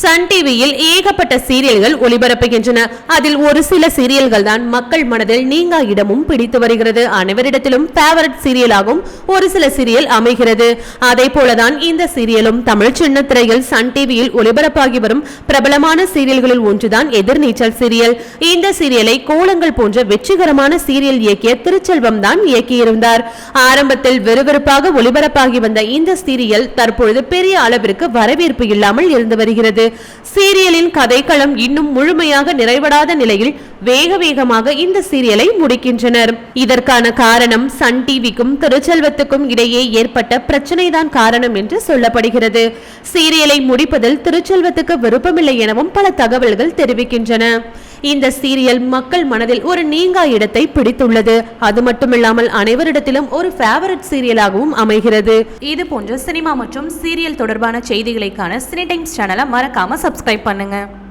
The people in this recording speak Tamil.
சன் டிவியில் ஏகப்பட்ட சீரியல்கள் ஒளிபரப்புகின்றன. அதில் ஒரு சில சீரியல்கள் தான் மக்கள் மனதில் நீங்கா இடமும் பிடித்து வருகிறது. அனைவரிடத்திலும் ஃபேவரட் சீரியலாகவும் ஒரு சில சீரியல் அமைகிறது. அதே போலதான் இந்த சீரியலும் தமிழ் சின்ன திரையில் சன் டிவியில் ஒளிபரப்பாகி வரும் பிரபலமான சீரியல்களில் ஒன்றுதான் எதிர்நீச்சல் சீரியல். இந்த சீரியலை கோலங்கள் போன்ற வெற்றிகரமான சீரியல் இயக்கிய திருச்செல்வம் தான் இயக்கியிருந்தார். ஆரம்பத்தில் விறுவிறுப்பாக ஒளிபரப்பாகி வந்த இந்த சீரியல் தற்பொழுது பெரிய அளவிற்கு வரவேற்பு இல்லாமல் இருந்து வருகிறது. சீரியலின் கதைக்களம் இன்னும் முழுமையாக நிறைவடாத நிலையில் வேக வேகமாக இந்த சீரியலை முடிக்கின்றனர். இதற்கான காரணம் சன் டிவிக்கும் திருச்செல்வத்துக்கும் இடையே ஏற்பட்ட பிரச்சனைதான் காரணம் என்று சொல்லப்படுகிறது. சீரியலை முடிப்பதில் திருச்செல்வத்துக்கு விருப்பமில்லை எனவும் பல தகவல்கள் தெரிவிக்கின்றன. இந்த சீரியல் மக்கள் மனதில் ஒரு நீங்கா இடத்தை பிடித்துள்ளது. அது மட்டுமில்லாமல் அனைவரிடத்திலும் ஒரு ஃபேவரட் சீரியலாகவும் அமைகிறது. இது போன்ற சினிமா மற்றும் சீரியல் தொடர்பான செய்திகளைக்கான சினி டைம்ஸ் சேனலை மறக்காம சப்ஸ்கிரைப் பண்ணுங்க.